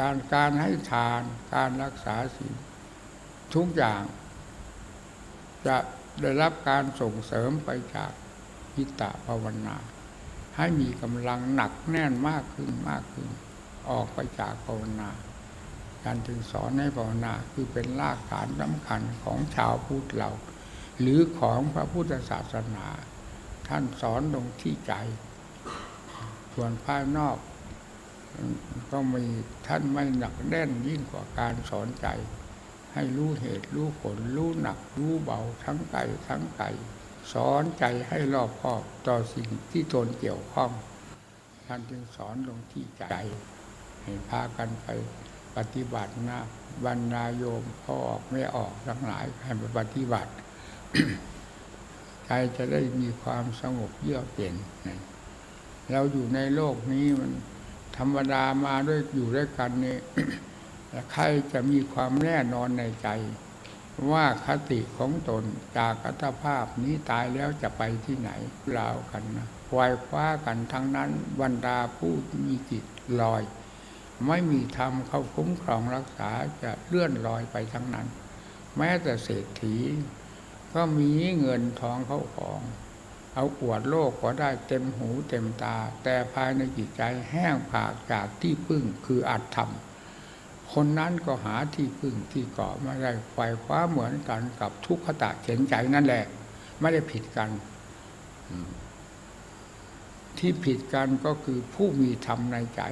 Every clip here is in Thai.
การการให้ทานการรักษาศีลทุกอย่าง จะได้รับการส่งเสริมไปจากพิตะภาวนา ให้มีกำลังหนักแน่นมากขึ้นมากขึ้น ออกไปจากภาวนาการถึงสอนให้ภาวนาคือเป็นรากฐานสำคัญของชาวพุทธเรา หรือของพระพุทธศาสนา ท่านสอนลงที่ใจ ส่วนภายนอก ก็มีท่านไม่หนักแน่นยิ่งกว่าการสอนใจ ให้รู้เหตุรู้ผลรู้หนักรู้เบาทั้งไกทั้งไกสอนใจให้รอบคอบต่อสิ่งที่ตนเกี่ยวข้อง ท่านจึงสอนลงที่ใจให้พากันไปปฏิบัตินะบรรดาโยมพ่อออกไม่ออกทั้งหลายให้ไปปฏิบัติ ใจจะได้มีความสงบเยือกเย็นเราอยู่ในโลกนี้มัน ธรรมดามาด้วยอยู่ด้วยกันนี่ใครจะมีความแน่นอนในใจ ว่าคติของตนจากอัตภาพนี้ตายแล้วจะไปที่ไหนลาวกันนะควายคว้ากันทั้งนั้นบรรดาผู้มีจิตลอย ไม่มีธรรมเขาคุ้มครองรักษาจะเลื่อนลอยไปทั้งนั้น แม้แต่เศรษฐี ก็มีเงินทองเข้าของ เอาอวดโลกก็ได้เต็มหูเต็มตา แต่ภายในจิตใจแห้งผากจากที่พึ่งคืออัตธรรม คนนั้นก็หาที่พึ่งที่เกาะไม่ได้ไฟคว้าเหมือนกันกับทุกขตะเข็นใจนั่นแหละ ไม่ได้ผิดกัน ที่ผิดกันก็คือผู้มีธรรมในใจ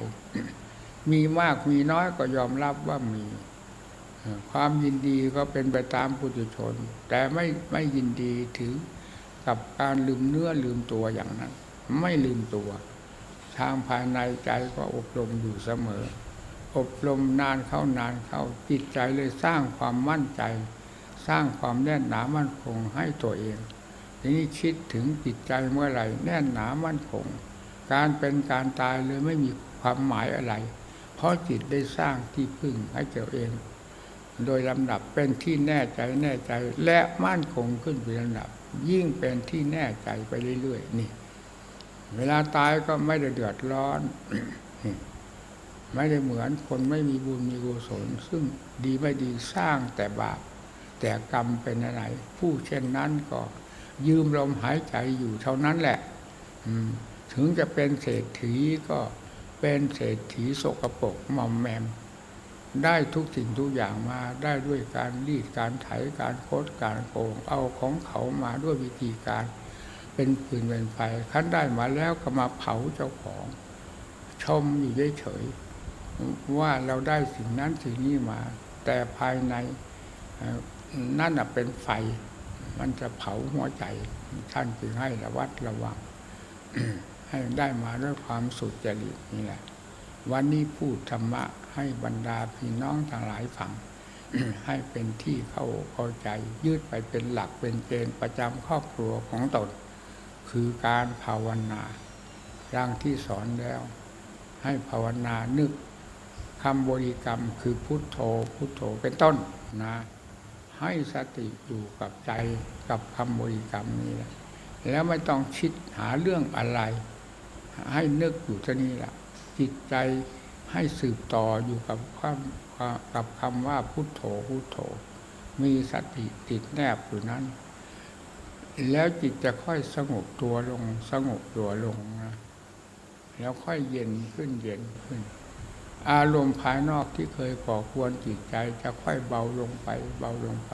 มีมากมีน้อยก็ยอมรับว่ามีความยินดีก็เป็นไปตามปุถุชน แต่ไม่ไม่ยินดีถือ กับการลืมเนื้อลืมตัวอย่างนั้น ไม่ลืมตัว ทางภายในใจก็อบรมอยู่เสมอ อบรมนานเข้านานเข้าจิตใจเลยสร้างความมั่นใจ สร้างความแน่นหนามั่นคงให้ตัวเองทีนี้คิดถึงจิตใจเมื่อไหร่แน่นหนามั่นคง การเป็นการตายเลยไม่มีความหมายอะไร เพราะจิตได้สร้างที่พึ่งให้ตัวเอง โดยลำดับเป็นที่แน่ใจแน่ใจและมั่นคงขึ้นเป็นลำดับ ยิ่งเป็นที่แน่ใจไปเรื่อยๆนี่ เวลาตายก็ไม่ได้เดือดร้อน ไม่ได้เหมือนคนไม่มีบุญมีกุศลซึ่งดีไม่ดีสร้างแต่บาปแต่กรรมเป็นอะไร ผู้เช่นนั้นก็ยืมลมหายใจอยู่เท่านั้นแหละถึงจะเป็นเศรษฐีก็เป็นเศรษฐีโสกโปกมอมแมม ได้ทุกสิ่งทุกอย่างมาได้ด้วยการรีดการไถการโคดการโกงเอาของเขามาด้วยวิธีการ เป็นปืนเป็นไฟขั้นได้มาแล้วก็มาเผาเจ้าของ ชมอยู่เฉยๆว่าเราได้สิ่งนั้นสิ่งนี้มา แต่ภายในนั่นเป็นไฟ มันจะเผาหัวใจท่านจึงให้ระวัดระวังให้ได้มาด้วยความสุจริตนี่แหละ วันนี้พูดธรรมะให้บรรดาพี่น้องทั้งหลายฟัง ให้เป็นที่เข้าเข้าใจยืดไปเป็นหลักเป็นเกณฑ์ประจำครอบครัวของตน คือการภาวนาร่างที่สอนแล้ว ให้ภาวนานึกคำบริกรรมคือพุทโธพุทโธเป็นต้นนะ ให้สติอยู่กับใจกับคำบริกรรมนี้แหละแล้วไม่ต้องคิดหาเรื่องอะไร ให้นึกอยู่ที่นี่แหละ จิตใจให้สืบต่ออยู่กับความกับคำว่าพุทโธพุทโธ มีสติติดแนบอยู่นั้น แล้วจิตจะค่อยสงบตัวลงสงบตัวลงนะแล้วค่อยเย็นขึ้นเย็นขึ้น อารมณ์ภายนอกที่เคยก่อควรจิตใจจะค่อยเบาลงไป เบาลงไป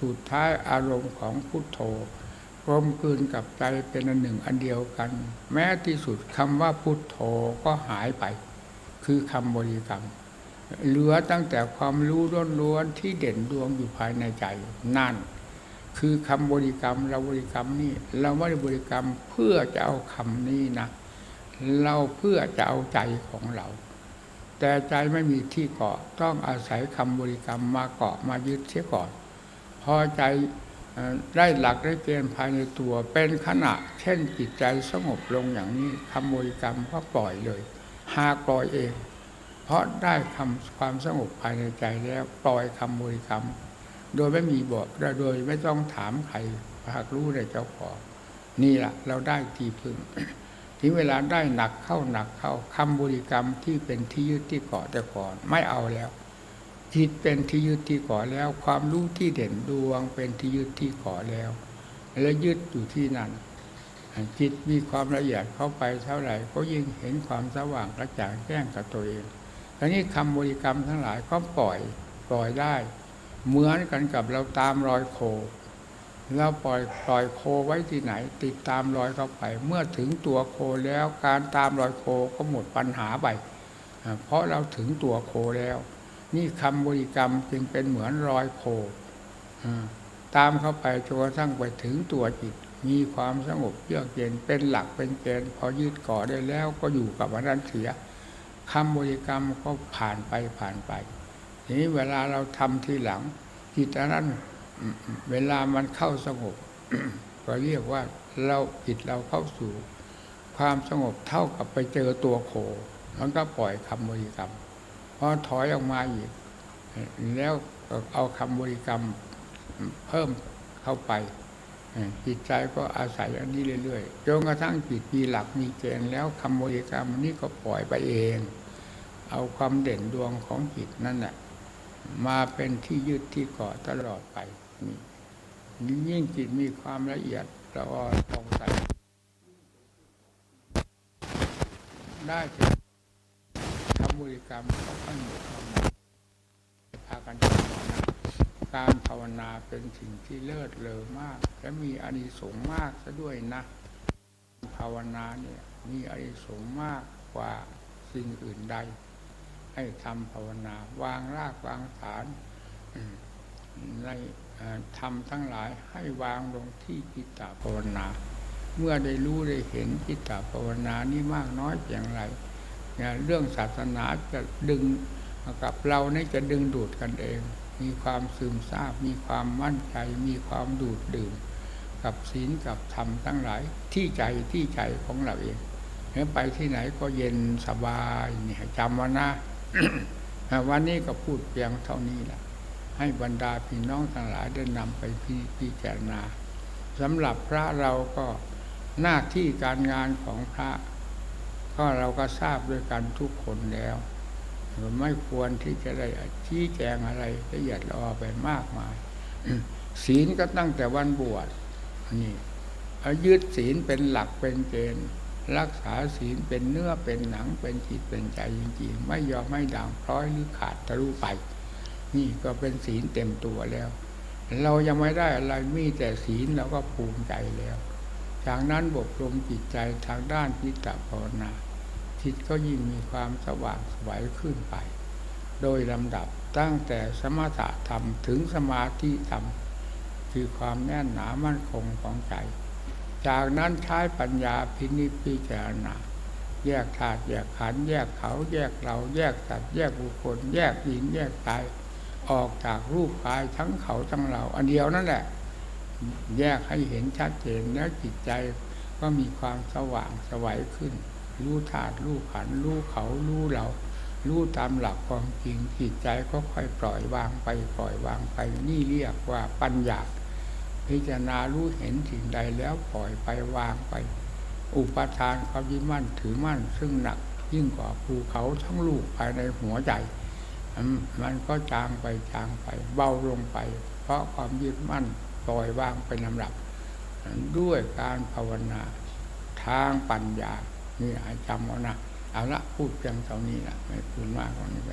สุดท้ายอารมณ์ของพุทโธ กลมกลืนกับใจเป็นอันหนึ่งอันเดียวกัน แม้ที่สุดคำว่าพุทโธก็หายไป คือคำบริกรรม เหลือตั้งแต่ความรู้ล้วนๆที่เด่นดวงอยู่ภายในใจนั่น คือคำบริกรรมเราบริกรรมนี่เราไม่ได้บริกรรมเพื่อจะเอาคำนี้นะเราเพื่อจะเอาใจของเรา แต่ใจไม่มีที่เกาะต้องอาศัยคำบริกรรมมาเกาะมายึดเสียก่อน พอใจ ได้หลักได้เกณฑ์ภายในตัวเป็นขณะ เช่นจิตใจสงบลงอย่างนี้คำบริกรรมก็ปล่อยเลย หากปล่อยเอง เพราะได้คำความสงบภายในใจแล้วปล่อยคำบริกรรม โดยไม่มีบอกโดยไม่ต้องถามใครหากรู้ในเจ้าของนี่แหละเราได้ที่พึ่งถึงเวลาได้หนักเข้าหนักเข้าคำบริกรรมที่เป็นที่ยึดที่เกาะแต่ก่อนไม่เอาแล้ว จิตเป็นที่ยึดที่เกาะแล้ว ความรู้ที่เด่นดวงเป็นที่ยึดที่เกาะแล้ว และยึดอยู่ที่นั่นจิตมีความละเอียดเข้าไปเท่าไหร่ก็ยิ่งเห็นความสว่างกระจ่างแจ้งกับตัวเองทีนี้คำบริกรรมทั้งหลายก็ปล่อยปล่อยได้ เหมือนกันกับเราตามรอยโคเราปล่อยปล่อยโคไว้ที่ไหน ติดตามรอยเข้าไป เมื่อถึงตัวโคแล้วการตามรอยโคก็หมดปัญหาไปเพราะเราถึงตัวโคแล้ว นี่คำบริกรรมจึงเป็นเหมือนรอยโคอ่ตามเข้าไปจนกระทั่งไปถึงตัวจิต มีความสงบเยือกเย็นเป็นหลักเป็นเกณฑ์พอยืดก่อได้แล้วก็อยู่กับอันนั้นเสียคำบริกรรมก็ผ่านไปผ่านไปทีนี้เวลาเราทำทีหลัง จิตอันนั้นเวลามันเข้าสงบก็เรียกว่าเราจิตเราเข้าสู่ ความสงบเท่ากับไปเจอตัวโคมันก็ปล่อยคำบริกรรม อถอยออกมาอีก แล้วเอาคำบริกรรมเพิ่มเข้าไปจิตใจก็อาศัยอันนี้เรื่อยๆจนกระทั่งจิตมีหลักมีเกณฑ์แล้วคำบริกรรมนี้ก็ปล่อยไปเอง เอาความเด่นดวงของจิตนั่นแหละมาเป็นที่ยึดที่เกาะตลอดไปนี่ยิ่งจิตมีความละเอียดแล้วก็ตรงใสได้ บริกรรมเขาขั้นหมดเข้ามาพากันภาวนาการภาวนาเป็นสิ่งที่เลิศเลอมาก และมีอานิสงส์มากซะด้วยนะภาวนาเนี่ยมีอานิสงส์มากกว่าสิ่งอื่นใด ให้ทำภาวนาวางรากวางฐานในเอ่อธรรมทั้งหลายให้วางลงที่จิตตภาวนา เมื่อได้รู้ได้เห็นจิตตภาวนานี่มากน้อยเพียงไร เนี่ยเรื่องศาสนาจะดึงกับเรานี่จะดึงดูดกันเอง มีความซึมซาบ มีความมั่นใจ มีความดูดดื่ม กับศีลกับธรรมทั้งหลาย ที่ใจที่ใจของเราเองแล้วไปที่ไหนก็เย็นสบายเนี่ยจำว้นะวันนี้ก็พูดเพียงเท่านี้แหละให้บรรดาพี่น้องทั้งหลายได้นำไปพิพิจารณาสำหรับพระเราก็หน้าที่การงานของพระ ก็เราก็ทราบด้วยกันทุกคนแล้ว ไม่ควรที่จะได้ชี้แจงอะไรละเอียดลออไปมากมาย ศีลก็ตั้งแต่วันบวชนี่ยึดศีลเป็นหลักเป็นเกณฑ์รักษาศีลเป็นเนื้อเป็นหนังเป็นจิตเป็นใจจริงๆ ไม่ยอมไม่ด่างพร้อยหรือขาดทะลุไป นี่ก็เป็นศีลเต็มตัวแล้ว เรายังไม่ได้อะไรมีแต่ศีลเราก็ภูมิใจแล้ว จากนั้นบกลมจิตใจทางด้านพิจภาวนาจิตก็ยิ่งมีความสว่างไสวัยขึ้นไป โดยลำดับตั้งแต่สมถะธรรมถึงสมาธิธรรม คือความแน่นหนามั่นคงของใจ จากนั้นใช้ปัญญาพินิจพิจารณาแยกธาตุแยกขันธ์แยกเขาแยกเราแยกสัตว์แยกบุคคล แยกหญิงแยกชายออกจากรูปกายทั้งเขาทั้งเรา อันเดียวนั่นแหละ แยกให้เห็นชัดเจนแล้วจิตใจก็มีความสว่างสวัยขึ้น รู้ธาตุรู้ขันรู้เขารู้เรา รู้ตามหลักความจริงจิตใจก็ค่อยปล่อยวางไปปล่อยวางไปนี่เรียกว่าปัญญา พิจารณารู้เห็นสิ่งใดแล้วปล่อยไปวางไป อุปทานความยึดมั่นถือมั่นซึ่งหนักยิ่งกว่าภูเขาทั้งลูกภายในหัวใจมันก็จางไปจางไปเบาลงไป เพราะความยึดมั่น ปล่อยวางเป็นลำดับ ด้วยการภาวนาทางปัญญานี่อาจำเอานะเอาละพูดเพียงเท่านี้ละไม่พูดมากกว่านี้ไป